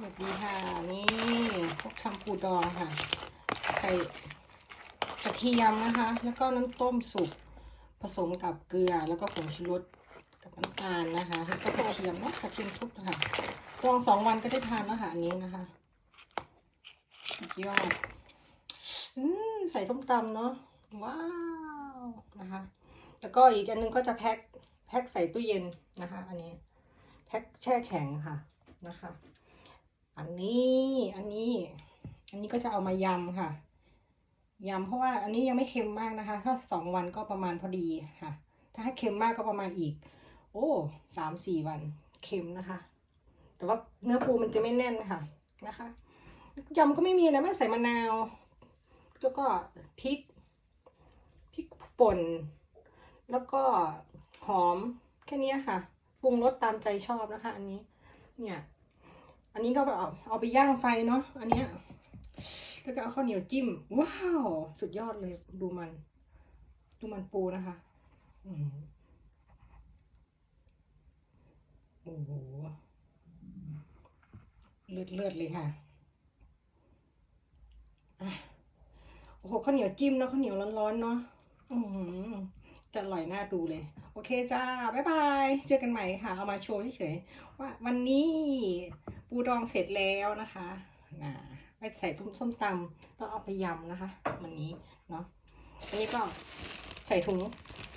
สวัสดีค่ะ นี่พวกทำปูดองค่ะ ใส่กระเทียมนะคะ แล้วก็น้ำต้มสุกผสมกับเกลือแล้วก็ผงชูรสกับน้ำตาลนะคะแล้วก็กระเทียมเนาะกระเทียมทุบนะคะดองสองวันก็ได้ทานแล้วค่ะอันนี้นะคะสุดยอดอืมใส่ส้มตำเนาะว้าวนะคะ แล้วก็อีกอันนึงก็จะแพ็คแพ็คใส่ตู้เย็นนะคะ อันนี้ แพ็คแช่แข็งค่ะนะคะ อันนี้อันนี้ อันนี้ก็จะเอามายำค่ะยำเพราะว่าอันนี้ยังไม่เค็มมากนะคะ ถ้าสองวันก็ประมาณพอดีค่ะ ถ้าให้เค็มมากก็ประมาณอีก โอ้สามสี่วันเค็มนะคะ แต่ว่าเนื้อปูมันจะไม่แน่นค่ะนะคะยำก็ไม่มีนะแม่ใส่มะนาว แล้วก็พริกพริกป่น แล้วก็หอมแค่นี้ค่ะปรุงรสตามใจชอบนะคะ อันนี้ เนี่ย อันนี้ก็เอาเอาไปย่างไฟเนาะอันเนี้ยแล้วก็เอาข้าวเหนียวจิ้ม ว้าว สุดยอดเลยดูมัน ดูมันปูนะคะโอ้โหเลือดเลือดเลยค่ะโอ้โหข้าวเหนียวจิ้มเนาะข้าวเหนียวร้อนๆเนาะจะอร่อยน่าดูเลย โอเคจ้า บ๊ายบาย เจอกันใหม่ค่ะ เอามาโชว์เฉยๆว่าวันนี้ ปูดองเสร็จแล้วนะคะนะไปใส่ส้มตำต้องเอาไปยำนะคะ วันนี้เนาะอันนี้ก็ใส่ถุง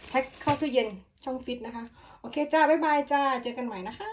แพ็คเข้าตู้เย็นช่องฟิตนะคะ โอเคจ้า บ๊ายบายจ้า เจอกันใหม่นะคะ